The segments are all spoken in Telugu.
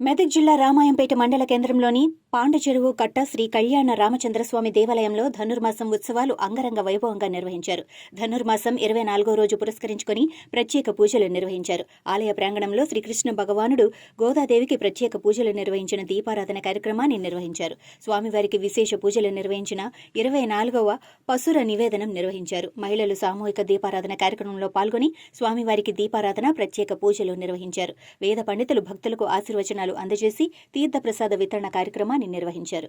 మెదక్ జిల్లా రామాయంపేట మండల కేంద్రంలోని పాండచెరువు కట్ట శ్రీ కళ్యాణ రామచంద్రస్వామి దేవాలయంలో ధనుర్మాసం ఉత్సవాలు అంగరంగ వైభవంగా నిర్వహించారు. ధనుర్మాసం ఇరవై నాలుగో రోజు పురస్కరించుకుని ప్రత్యేక పూజలు నిర్వహించారు. ఆలయ ప్రాంగణంలో శ్రీకృష్ణ భగవానుడు గోదాదేవికి ప్రత్యేక పూజలు నిర్వహించిన దీపారాధన కార్యక్రమాన్ని నిర్వహించారు. స్వామివారికి విశేష పూజలు నిర్వహించిన ఇరవై నాలుగవ పసుర నివేదనం నిర్వహించారు. మహిళలు సామూహిక దీపారాధన కార్యక్రమంలో పాల్గొని స్వామివారికి దీపారాధన ప్రత్యేక పూజలు నిర్వహించారు. వేద పండితులు భక్తులకు ఆశీర్వచనాలు అందజేసి తీర్థప్రసాద వితరణ కార్యక్రమాన్ని నిర్వహించారు.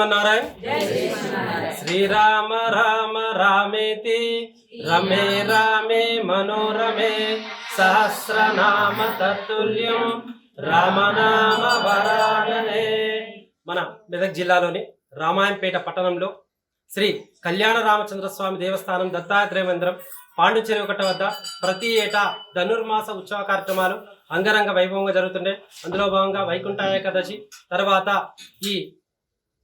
శ్రీమన్నారాయణ శ్రీరామ రామ రామేతి రమే రామే మనోరమే సహస్రనామ తత్తుల్యం రామనామ వరాననే. మన మెదక్ జిల్లాలోని రామాయంపేట పట్టణంలో శ్రీ కళ్యాణ రామచంద్ర స్వామి దేవస్థానం దత్తాత్రేయ మందిరం పాండుచెరువు కట్ట వద్ద ప్రతి ఏటా ధనుర్మాస ఉత్సవ కార్యక్రమాలు అంగరంగ వైభవంగా జరుగుతుండే. అందులో భాగంగా వైకుంఠ ఏకాదశి తర్వాత ఈ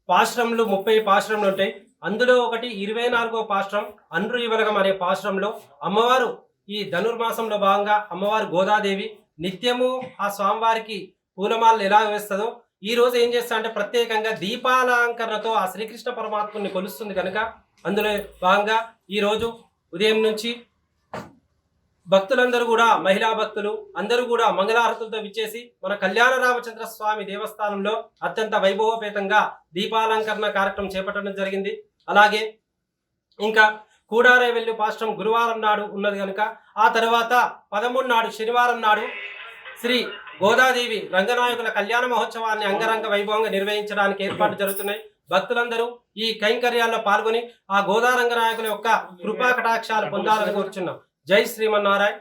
పాశ్రంలు ముప్పై పాశ్రంలు ఉంటాయి. అందులో ఒకటి ఇరవై నాలుగో పాశ్రం అండ్రు యువనగం అనే పాశ్రంలో అమ్మవారు ఈ ధనుర్మాసంలో భాగంగా అమ్మవారు గోదాదేవి నిత్యము ఆ స్వామివారికి పూలమాలలు ఎలా వేస్తుందో ఈ రోజు ఏం చేస్తా అంటే ప్రత్యేకంగా దీపాలంకరణతో ఆ శ్రీకృష్ణ పరమాత్ముని కొలుస్తుంది కనుక అందులో భాగంగా ఈరోజు ఉదయం నుంచి భక్తులందరూ కూడా మహిళా భక్తులు అందరూ కూడా మంగళారతులతో విచ్చేసి మన కళ్యాణ రామచంద్ర స్వామి దేవస్థానంలో అత్యంత వైభవపేతంగా దీపాలంకరణ కార్యక్రమం చేపట్టడం జరిగింది. అలాగే ఇంకా కూడారే వెళ్ళు పాశ్రం గురువారం నాడు ఉన్నది కనుక ఆ తర్వాత పదమూడు నాడు శనివారం నాడు శ్రీ గోదాదేవి రంగనాయకుల కళ్యాణ మహోత్సవాన్ని అంగరంగ వైభవంగా నిర్వహించడానికి ఏర్పాటు జరుగుతున్నాయి. భక్తులందరూ ఈ కైంకర్యాల్లో పాల్గొని ఆ గోదా రంగనాయకుల యొక్క కృపా కటాక్షాలు పొందాలని కోరుచున్నాం. జై శ్రీమన్నారాయణ